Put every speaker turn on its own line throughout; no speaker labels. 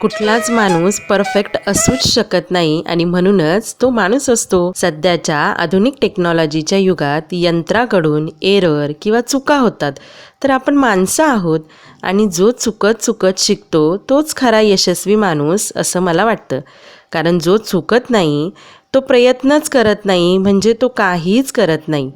कुठलाच माणूस परफेक्ट असूच शकत नाही आणि म्हणूनच तो माणूस असतो. सध्याच्या आधुनिक टेक्नॉलॉजीच्या युगात यंत्राकडून एरर किंवा चुका होतात. तर आपण माणसं आहोत आणि जो चुकत चुकत शिकतो तोच खरा यशस्वी माणूस असं मला वाटतं. कारण जो चुकत नाही तो प्रयत्नच करत नाही म्हणजे तो काहीच करत नाही.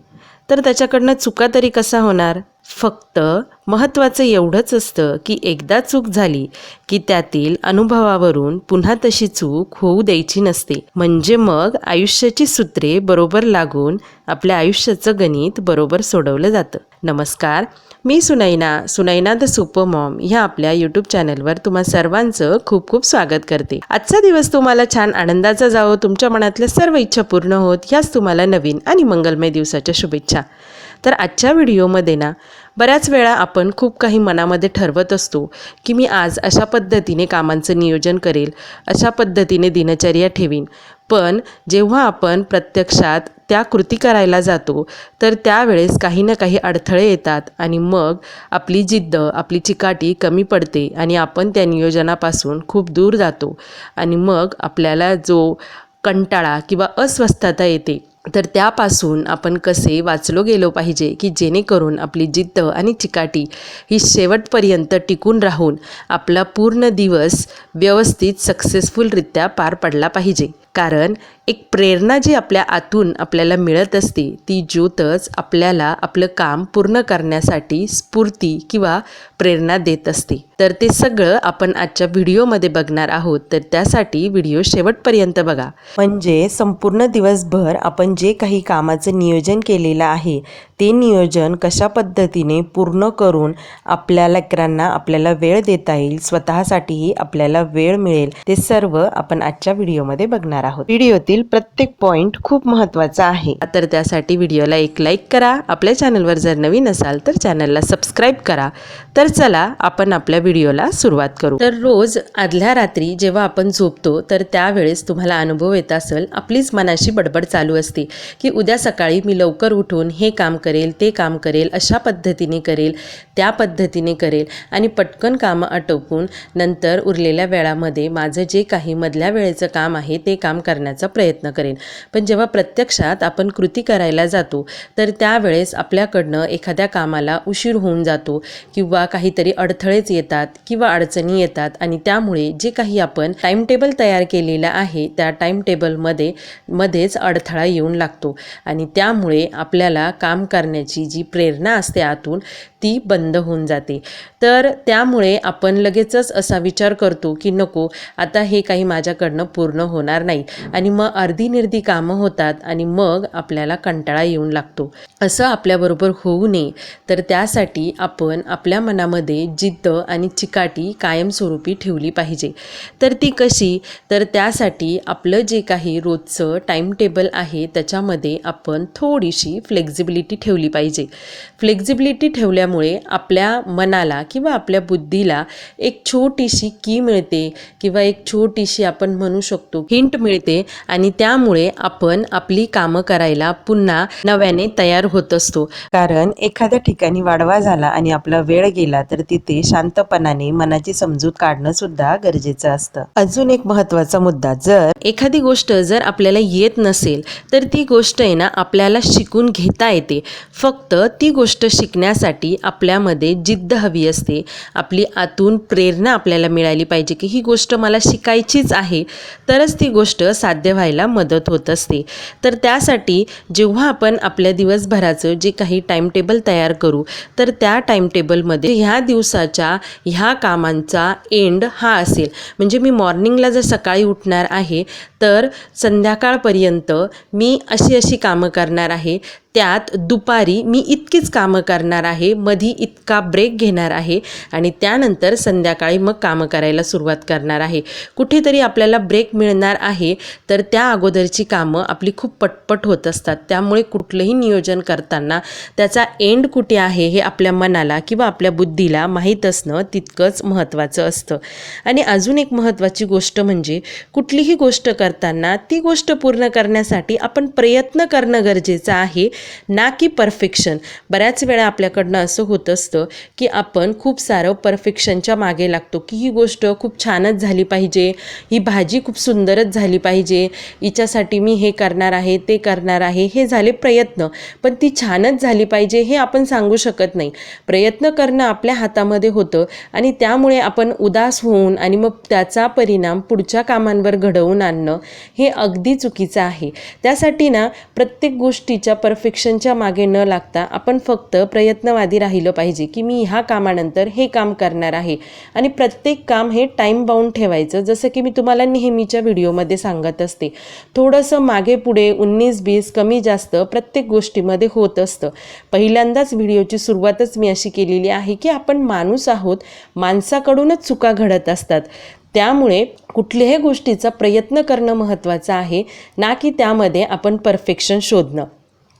तर त्याच्याकडनं चुका तरी कसा होणार? फक्त महत्त्वाचं एवढंच असतं की एकदा चूक झाली की त्यातील अनुभवावरून पुन्हा तशी चूक होऊ द्यायची नसते. म्हणजे मग आयुष्याची सूत्रे बरोबर लागून आपल्या आयुष्याचं गणित बरोबर सोडवलं जातं. नमस्कार मी Sunaina Sunaina the super mom ह्या आपल्या यूट्यूब चॅनलवर तुम्हा सर्वांचं खूप खूप स्वागत करते. आजचा दिवस तुम्हाला छान आनंदाचा जावो तुमच्या मनातल्या सर्व इच्छा पूर्ण होत ह्याच तुम्हाला नवीन आणि मंगलमय दिवसाच्या शुभेच्छा. तर आजच्या व्हिडिओमध्ये ना बऱ्याच वेळा आपण खूप काही मनामध्ये ठरवत असतो की मी आज अशा पद्धतीने कामांचं नियोजन करेल अशा पद्धतीने दिनचर्या ठेवीन. पण जेव्हा आपण प्रत्यक्षात त्या कृती करायला जातो तर त्यावेळेस काही ना काही अडथळे येतात आणि मग आपली जिद्द आपली चिकाटी कमी पडते आणि आपण त्या नियोजनापासून खूप दूर जातो. आणि मग आपल्याला जो कंटाळा किंवा अस्वस्थता येते तर त्यापासून आपण कसे वाचलो गेलो पाहिजे की जेणेकरून आपली जिद्द आणि चिकाटी ही शेवटपर्यंत टिकून राहून आपला पूर्ण दिवस व्यवस्थित सक्सेसफुलरित्या पार पडला पाहिजे. कारण एक प्रेरणा जी आपल्या आतून आपल्याला मिळत असते ती ज्योतच आपल्याला आपलं काम पूर्ण करण्यासाठी स्फूर्ती किंवा प्रेरणा देत असते. तर ते सगळं आपण आजच्या व्हिडिओमध्ये बघणार आहोत. तर त्यासाठी व्हिडिओ शेवटपर्यंत बघा. म्हणजे संपूर्ण दिवसभर आपण जे काही कामाचं नियोजन केलेलं आहे ते नियोजन कशा पद्धतीने पूर्ण करून आपल्या लेकरांना आपल्याला वेळ देता येईल स्वतःसाठीही आपल्याला वेळ मिळेल ते सर्व आपण आजच्या व्हिडिओमध्ये बघणार आहोत. व्हिडिओतील प्रत्येक पॉईंट खूप महत्त्वाचा आहे. तर त्यासाठी व्हिडिओला एक लाईक करा. आपल्या चॅनलवर जर नवीन असाल तर चॅनलला सबस्क्राईब करा. तर चला आपण आपल्या व्हिडिओला सुरुवात करू. तर रोज आदल्या रात्री जेव्हा आपण झोपतो तर त्यावेळेस तुम्हाला अनुभव येत असेल आपलीच मनाशी बडबड चालू असते की उद्या सकाळी मी लवकर उठून हे काम करेल ते काम करेल अशा पद्धतीने करेल त्या पद्धतीने करेल आणि पटकन कामं आटोपून नंतर उरलेल्या वेळामध्ये माझं जे काही मधल्या वेळेचं काम आहे ते काम काम करण्याचा प्रयत्न करेन. पण जेव्हा प्रत्यक्षात आपण कृती करायला जातो तर त्यावेळेस आपल्याकडनं एखाद्या कामाला उशीर होऊन जातो किंवा काहीतरी अडथळेच येतात किंवा अडचणी येतात आणि त्यामुळे जे काही आपण टाईमटेबल तयार केलेलं आहे त्या टाईमटेबलमध्ये मध्येच अडथळा येऊन लागतो. आणि त्यामुळे आपल्याला काम करण्याची जी प्रेरणा असते आतून ती बंद होऊन जाते. तर त्यामुळे आपण लगेचच असा विचार करतो की नको आता हे काही माझ्याकडनं पूर्ण होणार नाही. आणि मग अर्धी निर्धी कामं होतात आणि मग आपल्याला कंटाळा येऊन लागतो. असं आपल्याबरोबर होऊ नये. तर त्यासाठी आपण आपल्या मनामध्ये जिद्द आणि चिकाटी कायमस्वरूपी ठेवली पाहिजे. तर ती कशी? तर त्यासाठी आपलं जे काही रोजचं टाईमटेबल आहे त्याच्यामध्ये आपण थोडीशी फ्लेक्झिबिलिटी ठेवली पाहिजे. फ्लेक्झिबिलिटी ठेवल्यामुळे आपल्या मनाला किंवा आपल्या बुद्धीला एक छोटीशी की मिळते. किंवा एक छोटीशी आपण म्हणू शकतो हिंट मिळते. आणि त्यामुळे आपण आपली कामं करायला पुन्हा नव्याने तयार होत असतो. कारण एखाद्या ठिकाणी वाढवा झाला आणि आपला वेळ गेला तर तिथे शांतपणाने मनाची समजूत काढणं सुद्धा गरजेचं असतं. अजून एक महत्त्वाचा मुद्दा जर एखादी गोष्ट जर आपल्याला येत नसेल तर ती गोष्ट आहे ना आपल्याला शिकून घेता येते. फक्त ती गोष्ट शिकण्यासाठी आपल्यामध्ये जिद्द हवी असते. आपली आतून प्रेरणा आपल्याला मिळाली पाहिजे की ही गोष्ट मला शिकायचीच आहे. तरच ती गोष्ट साध्य व्हायला मदत होत असते. तर त्यासाठी जेव्हा आपण आपल्या दिवसभराचं जे काही टाईमटेबल तयार करू तर त्या टाईमटेबलमध्ये ह्या दिवसाच्या ह्या कामांचा एंड हा असेल. म्हणजे मी मॉर्निंगला जर सकाळी उठणार आहे तर संध्याकाळपर्यंत मी अशी अशी कामं करणार आहे त्यात दुपारी मी इतकीच कामं करणार आहे मधी इतका ब्रेक घेणार आहे आणि त्यानंतर संध्याकाळी मग कामं करायला सुरुवात करणार आहे. कुठेतरी आपल्याला ब्रेक मिळणार आहे तर त्या अगोदरची कामं आपली खूप पटपट होत असतात. त्यामुळे कुठलंही नियोजन करताना त्याचा एंड कुठे आहे हे आपल्या मनाला किंवा आपल्या बुद्धीला माहीत असणं तितकंच महत्त्वाचं असतं. आणि अजून एक महत्त्वाची गोष्ट म्हणजे कुठलीही गोष्ट करताना ती गोष्ट पूर्ण करण्यासाठी आपण प्रयत्न करणं गरजेचं आहे ना की परफेक्शन बऱ्याच वेळा आपल्याकडनं असं होत असतं की आपण खूप सारं परफेक्शनच्या मागे लागतो की ही गोष्ट खूप छानच झाली पाहिजे ही भाजी खूप सुंदरच झाली पाहिजे हिच्यासाठी मी हे करणार आहे ते करणार आहे हे झाले प्रयत्न. पण ती छानच झाली पाहिजे हे आपण सांगू शकत नाही. प्रयत्न करणं आपल्या हातामध्ये होतं आणि त्यामुळे आपण उदास होऊन आणि मग त्याचा परिणाम पुढच्या कामांवर घडवून आणणं हे अगदी चुकीचं आहे. त्यासाठी ना प्रत्येक गोष्टीच्या परफेक्शनच्या मागे न लागता आपण फक्त प्रयत्नवादी राहिलं पाहिजे की मी ह्या कामानंतर हे काम करणार आहे. आणि प्रत्येक काम हे टाईम बाउंड ठेवायचं. जसं की मी तुम्हाला नेहमीच्या व्हिडिओमध्ये सांगत असते. थोडंसं मागे पुढे उन्नीस बीस कमी जास्त प्रत्येक गोष्टीमध्ये होत असतं. पहिल्यांदाच व्हिडिओची सुरुवातच मी अशी केलेली आहे की आपण माणूस आहोत माणसाकडूनच चुका घडत असतात. त्यामुळे कुठल्याही गोष्टीचा प्रयत्न करणं महत्त्वाचं आहे ना की त्यामध्ये आपण परफेक्शन शोधणं.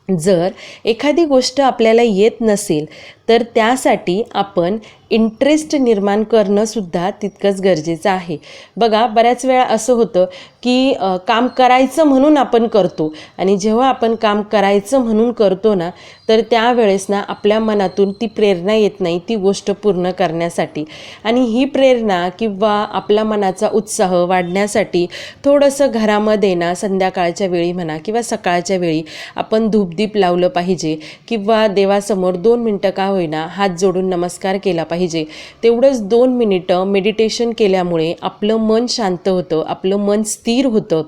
जर एखादी गोष्ट आपल्याला येत नसेल तर त्यासाठी आपण इंटरेस्ट निर्माण करणंसुद्धा तितकंच गरजेचं आहे. बघा बऱ्याच वेळा असं होतं की काम करायचं म्हणून आपण करतो आणि जेव्हा आपण काम करायचं म्हणून करतो ना तर त्यावेळेस ना आपल्या मनातून ती प्रेरणा येत नाही ती गोष्ट पूर्ण करण्यासाठी. आणि ही प्रेरणा किंवा आपला मनाचा उत्साह वाढण्यासाठी थोडंसं घरामध्ये ना संध्याकाळच्या वेळी म्हणा किंवा सकाळच्या वेळी आपण धूपदीप लावलं पाहिजे किंवा देवासमोर दोन मिनटं का होईना हात जोडून नमस्कार केला पाहिजे. तेवढंच दोन मिनिटं मेडिटेशन केल्यामुळे आपलं मन शांत होतं आपलं मन स्थिर होतं.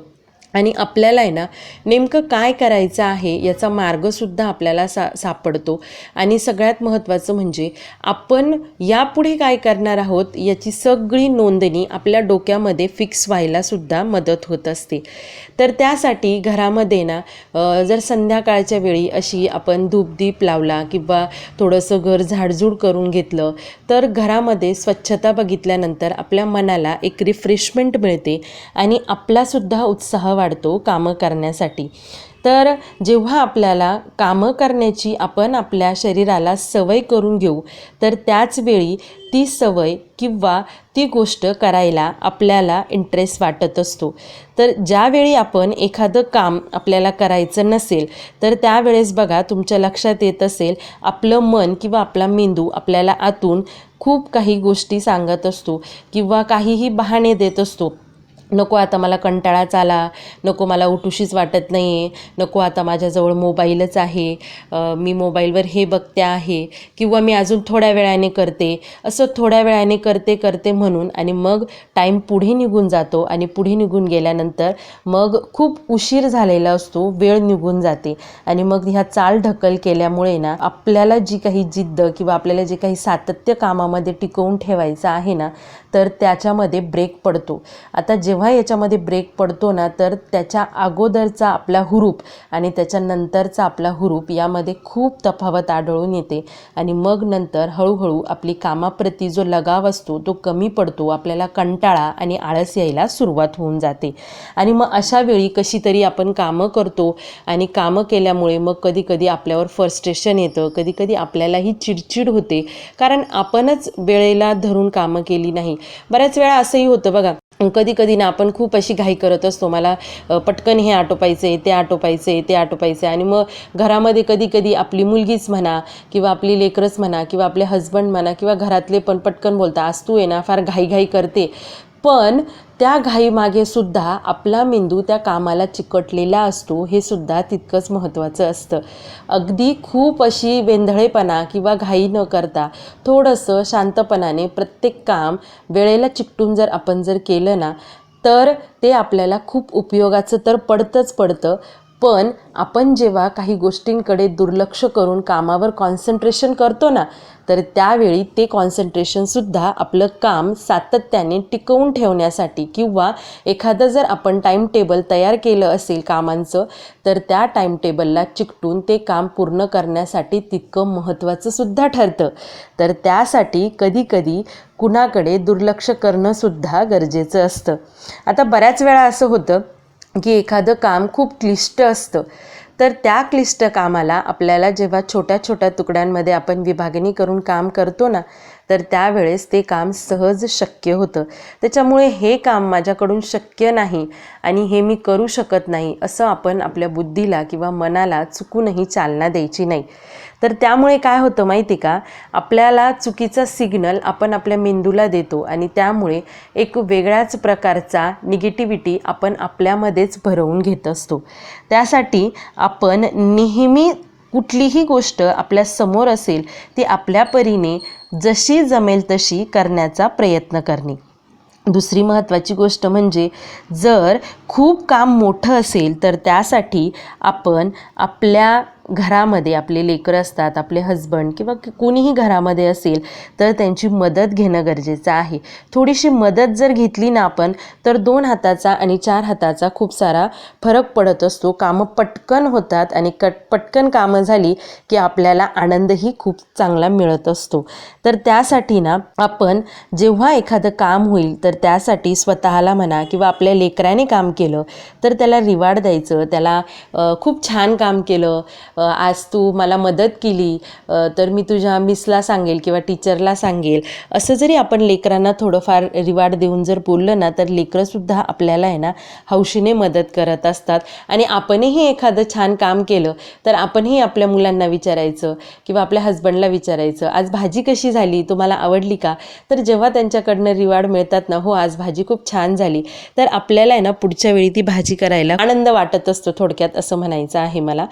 आणि आपल्याला आहे ना नेमकं काय करायचं आहे याचा मार्गसुद्धा आपल्याला सा सापडतो. आणि सगळ्यात महत्त्वाचं म्हणजे आपण यापुढे काय करणार आहोत याची सगळी नोंदणी आपल्या डोक्यामध्ये फिक्स व्हायलासुद्धा मदत होत असते. तर त्यासाठी घरामध्ये ना जर संध्याकाळच्या वेळी अशी आपण धूपदीप लावला किंवा थोडंसं घर झाडझूड करून घेतलं तर घरामध्ये स्वच्छता बघितल्यानंतर आपल्या मनाला एक रिफ्रेशमेंट मिळते आणि आपलासुद्धा उत्साह वाढतो कामं करण्यासाठी. तर जेव्हा आपल्याला कामं करण्याची आपण आपल्या शरीराला सवय करून घेऊ तर त्याच वेळी ती सवय किंवा ती गोष्ट करायला आपल्याला इंटरेस्ट वाटत असतो. तर ज्यावेळी आपण एखादं काम आपल्याला करायचं नसेल तर त्यावेळेस बघा तुमच्या लक्षात येत असेल आपलं मन किंवा आपला मेंदू आपल्याला आतून खूप काही गोष्टी सांगत असतो किंवा काहीही बहाणे देत असतो. नको आता मला कंटाळाच आला नको मला उठूशीच वाटत नाही आहे नको आता माझ्याजवळ मोबाईलच आहे मी मोबाईलवर हे बघते आहे किंवा मी अजून थोड्या वेळाने करते असं थोड्या वेळाने करते करते म्हणून आणि मग टाईम पुढे निघून जातो आणि पुढे निघून गेल्यानंतर मग खूप उशीर झालेला असतो वेळ निघून जाते आणि मग ह्या चाल ढकल केल्यामुळे ना आपल्याला जी काही जिद्द किंवा आपल्याला जे काही सातत्य कामामध्ये टिकवून ठेवायचं आहे ना तर त्याच्यामध्ये ब्रेक पडतो. आता जेव्हा याच्यामध्ये ब्रेक पडतो ना तर त्याच्या अगोदरचा आपला हुरूप आणि त्याच्यानंतरचा आपला हुरूप यामध्ये खूप तफावत आढळून येते. आणि मग नंतर हळूहळू आपली कामाप्रती जो लगाव असतो तो कमी पडतो. आपल्याला कंटाळा आणि आळस यायला सुरुवात होऊन जाते. आणि मग अशा वेळी कशी तरी आपण कामं करतो आणि कामं केल्यामुळे मग कधी कधी आपल्यावर फ्रस्ट्रेशन येतं. कधी कधी आपल्यालाही चिडचिड होते. कारण आपणच वेळेला धरून कामं केली नाही. बऱ्याच वेळा असंही होतं बघा. कधी कधी ना आपण खूप अशी घाई करत असतो. मला पटकन हे आटोपायचे ते आटोपायचे ते आटोपायचे आणि मग घरामध्ये कधी कधी आपली मुलगीच म्हणा किंवा आपली लेकरच म्हणा किंवा आपले हस्बंड म्हणा किंवा घरातले पण पटकन बोलता आज तू आहे ना फार घाईघाई करते. पण त्या घाईमागे सुद्धा आपला मेंदू त्या कामाला चिकटलेला असतो हे सुद्धा तितकंच महत्त्वाचं असतं. अगदी खूप अशी वेंधळेपणा किंवा घाई न करता थोडंसं शांतपणाने प्रत्येक काम वेळेला चिकटून जर आपण जर केलं ना तर ते आपल्याला खूप उपयोगाचं तर पडतंच पडतं. पण आपण जेव्हा काही गोष्टींकडे दुर्लक्ष करून कामावर कॉन्सन्ट्रेशन करतो ना तर त्यावेळी ते कॉन्सन्ट्रेशनसुद्धा आपलं काम सातत्याने टिकवून ठेवण्यासाठी किंवा एखादं जर आपण टाईमटेबल तयार केलं असेल कामांचं तर त्या टाईमटेबलला चिकटून ते काम पूर्ण करण्यासाठी तितकं महत्त्वाचं सुद्धा ठरतं. तर त्यासाठी कधीकधी कुणाकडे दुर्लक्ष करणंसुद्धा गरजेचं असतं. आता बऱ्याच वेळा असं होतं की एखादं काम खूप क्लिष्ट असतं. तर त्या क्लिष्ट कामाला आपल्याला जेव्हा छोट्या छोट्या तुकड्यांमध्ये आपण विभागणी करून काम करतो ना तर त्यावेळेस ते काम सहज शक्य होतं. त्याच्यामुळे हे काम माझ्याकडून शक्य नाही आणि हे मी करू शकत नाही असं आपण आपल्या बुद्धीला किंवा मनाला चुकूनही चालना द्यायची नाही. तर त्यामुळे काय होतं माहिती का? आपल्याला चुकीचा सिग्नल आपण आपल्या मेंदूला देतो आणि त्यामुळे एक वेगळ्याच प्रकारचा निगेटिव्हिटी आपण आपल्यामध्येच भरवून घेत असतो. त्यासाठी आपण नेहमी कुठलीही गोष्ट आपल्यासमोर असेल ती आपल्या परीने जशी जमेल तशी करण्याचा प्रयत्न करणे. दुसरी महत्त्वाची गोष्ट म्हणजे जर खूप काम मोठं असेल तर त्यासाठी आपण आपल्या घरामध्ये आपले लेकरं असतात आपले हजबंड किंवा कोणीही घरामध्ये असेल तर त्यांची मदत घेणं गरजेचं आहे. थोडीशी मदत जर घेतली ना आपण तर दोन हाताचा आणि चार हाताचा खूप सारा फरक पडत असतो. कामं पटकन होतात आणि कट पटकन कामं झाली की आपल्याला आनंदही खूप चांगला मिळत असतो. तर त्यासाठी ना आपण जेव्हा एखादं काम होईल तर त्यासाठी स्वतःला म्हणा किंवा आपल्या लेकराने काम केलं तर त्याला रिवार्ड द्यायचं त्याला खूप छान काम केलं आज तू मला मदत केली तर मी तुझ्या मिसला सांगेल किंवा टीचरला सांगेल. असं जरी आपण लेकरांना थोडंफार रिवार्ड देऊन जर बोललं ना तर लेकरंसुद्धा आपल्याला आहे ना हौशीने मदत करत असतात. आणि आपणही एखादं छान काम केलं तर आपणही आपल्या मुलांना विचारायचं किंवा आपल्या हस्बंडला विचारायचं आज भाजी कशी झाली? तुम्हाला आवडली का? तर जेव्हा त्यांच्याकडनं रिवार्ड मिळतात ना हो आज भाजी खूप छान झाली. तर आपल्याला आहे ना पुढच्या वेळी ती भाजी करायला आनंद वाटत असतो थोडक्यात असं म्हणायचं आहे मला.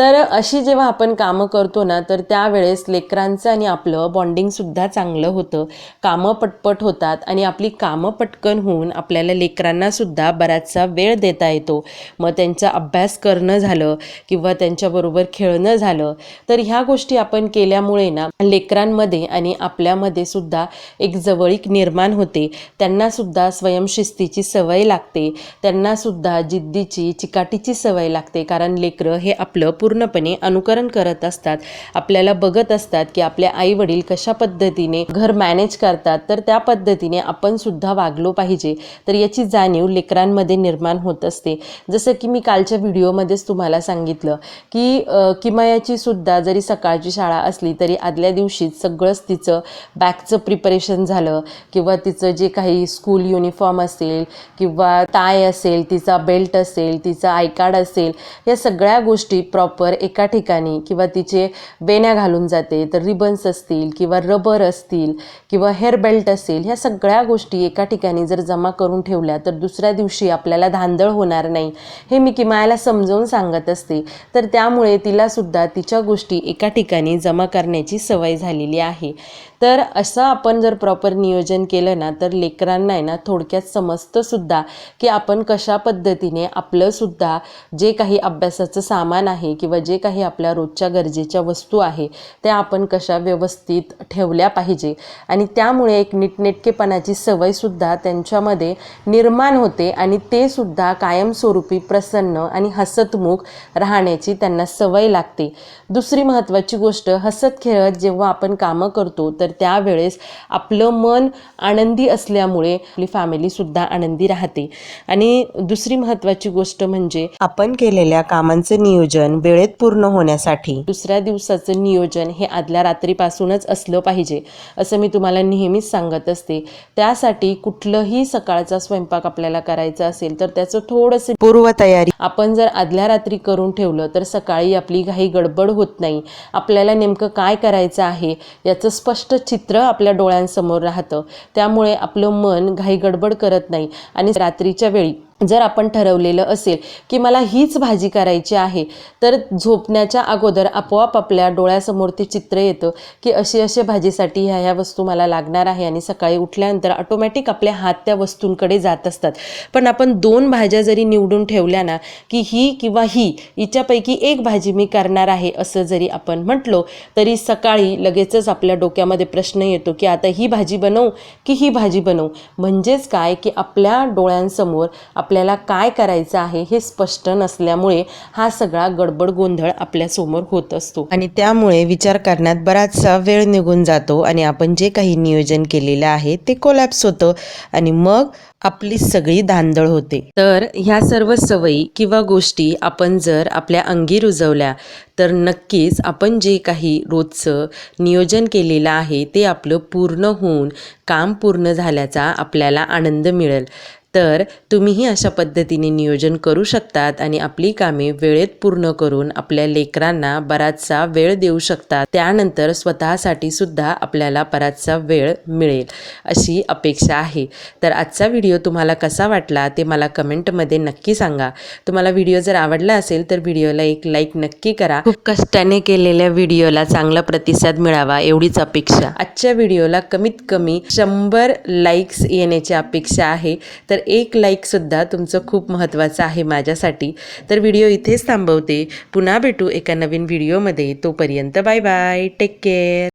तर अशी जेव्हा आपण कामं करतो ना तर त्यावेळेस लेकरांचं आणि आपलं बॉन्डिंगसुद्धा चांगलं होतं. कामं पटपट होतात आणि आपली कामं पटकन होऊन आपल्याला लेकरांनासुद्धा बराचसा वेळ देता येतो. मग त्यांचा अभ्यास करणं झालं किंवा त्यांच्याबरोबर खेळणं झालं तर ह्या गोष्टी आपण केल्यामुळे ना लेकरांमध्ये आणि आपल्यामध्ये सुद्धा एक जवळीक निर्माण होते. त्यांनासुद्धा स्वयंशिस्तीची सवय लागते. त्यांनासुद्धा जिद्दीची चिकाटीची सवय लागते. कारण लेकरं हे आपलं पूर्ण पूर्णपणे अनुकरण करत असतात. आपल्याला बघत असतात की आपले आई वडील कशा पद्धतीने घर मॅनेज करतात तर त्या पद्धतीने आपण सुद्धा वागलो पाहिजे. तर याची जाणीव लेकरांमध्ये निर्माण होत असते. जसं की मी कालच्या व्हिडिओमध्येच तुम्हाला सांगितलं की किमयाची सुद्धा जरी सकाळची शाळा असली तरी आदल्या दिवशीच सगळंच तिचं बॅगचं प्रिपरेशन झालं किंवा तिचं जे काही स्कूल युनिफॉर्म असेल किंवा टाय असेल तिचा बेल्ट असेल तिचा आय कार्ड असेल या सगळ्या गोष्टी प्रॉपर एका ठिकाणी किंवा तिचे बेण्या घालून जाते तर रिबन्स असतील किंवा रबर असतील किंवा हेअर बेल्ट असेल ह्या सगळ्या गोष्टी एका ठिकाणी जर जमा करून ठेवल्या तर दुसऱ्या दिवशी आपल्याला धांदळ होणार नाही. हे मी किमायाला समजावून सांगत असते. तर त्यामुळे तिलासुद्धा तिच्या गोष्टी एका ठिकाणी जमा करण्याची सवय झालेली आहे. तर असं आपण जर प्रॉपर नियोजन केलं ना तर लेकरांना आहे ना थोडक्यात समजतंसुद्धा की आपण कशा पद्धतीने आपलंसुद्धा जे काही अभ्यासाचं सामान आहे किंवा जे काही आपल्या रोजच्या गरजेच्या वस्तू आहे त्या आपण कशा व्यवस्थित ठेवल्या पाहिजे. आणि त्यामुळे एक नीटनेटकेपणाची सवयसुद्धा त्यांच्यामध्ये निर्माण होते आणि ते सुद्धा कायमस्वरूपी प्रसन्न आणि हसतमुख राहण्याची त्यांना सवय लागते. दुसरी महत्त्वाची गोष्ट हसत खेळत जेव्हा आपण कामं करतो तर त्यावेळेस आपलं मन आनंदी असल्यामुळे आपली फॅमिलीसुद्धा आनंदी राहते. आणि दुसरी महत्त्वाची गोष्ट म्हणजे आपण केलेल्या कामांचं नियोजन वेळेत पूर्ण होण्यासाठी. दुसऱ्या दिवसाचं नियोजन हे आदल्या रात्रीपासूनच असलं पाहिजे असं मी तुम्हाला नेहमीच सांगत असते. त्यासाठी कुठलंही सकाळचा स्वयंपाक आपल्याला करायचा असेल तर त्याचं थोडंसं पूर्वतयारी. आपण जर आदल्या रात्री करून ठेवलं तर सकाळी आपली काही गडबड होत नाही. आपल्याला नेमकं काय करायचं आहे याचं स्पष्ट चित्र आपल्या डोळ्यांसमोर राहतं. त्यामुळे आपलं मन घाई गडबड करत नाही. आणि रात्रीच्या वेळी जर आपण ठरवलेलं असेल की मला हीच भाजी करायची आहे तर झोपण्याच्या अगोदर आपोआप आपल्या डोळ्यासमोर ते चित्र येतं की अशी अशा भाजीसाठी ह्या ह्या वस्तू मला लागणार आहे आणि सकाळी उठल्यानंतर ऑटोमॅटिक आपले हात त्या वस्तूंकडे जात असतात. पण आपण दोन भाज्या जरी निवडून ठेवल्या ना की ही किंवा ही हिच्यापैकी एक भाजी मी करणार आहे असं जरी आपण म्हटलो तरी सकाळी लगेचच आपल्या डोक्यामध्ये प्रश्न येतो की आता ही भाजी बनवू की ही भाजी बनवू? म्हणजेच काय की आपल्या डोळ्यांसमोर आप आपल्याला काय करायचं आहे हे स्पष्ट नसल्यामुळे हा सगळा गडबड गोंधळ आपल्यासमोर होत असतो. आणि त्यामुळे विचार करण्यात बराचसा वेळ निघून जातो आणि आपण जे काही नियोजन केलेलं आहे ते कोलॅप्स होतं आणि मग आपली सगळी धांदळ होते. तर ह्या सर्व सवयी किंवा गोष्टी आपण जर आपल्या अंगी रुजवल्या तर नक्कीच आपण जे काही रोजचं नियोजन केलेलं आहे ते आपलं पूर्ण होऊन काम पूर्ण झाल्याचा आपल्याला आनंद मिळेल. तर तुम्हीही अशा पद्धतीने नियोजन करू शकतात आणि आपली कामे वेळेत पूर्ण करून आपल्या लेकरांना बराचसा वेळ देऊ शकतात. त्यानंतर स्वतःसाठी सुद्धा आपल्याला बराचसा वेळ मिळेल अशी अपेक्षा आहे. तर आजचा व्हिडिओ तुम्हाला कसा वाटला ते मला कमेंटमध्ये नक्की सांगा. तुम्हाला व्हिडिओ जर आवडला असेल तर व्हिडिओला एक लाईक नक्की करा. खूप कष्टाने केलेल्या व्हिडिओला चांगला प्रतिसाद मिळावा एवढीच अपेक्षा. आजच्या व्हिडिओला कमीत कमी शंभर लाईक्स येण्याची अपेक्षा आहे. तर एक लाईकसुद्धा तुमचं खूप महत्त्वाचं आहे माझ्यासाठी. तर व्हिडिओ इथेच थांबवते. पुन्हा भेटू एका नवीन व्हिडिओमध्ये तोपर्यंत बाय बाय टेक केअर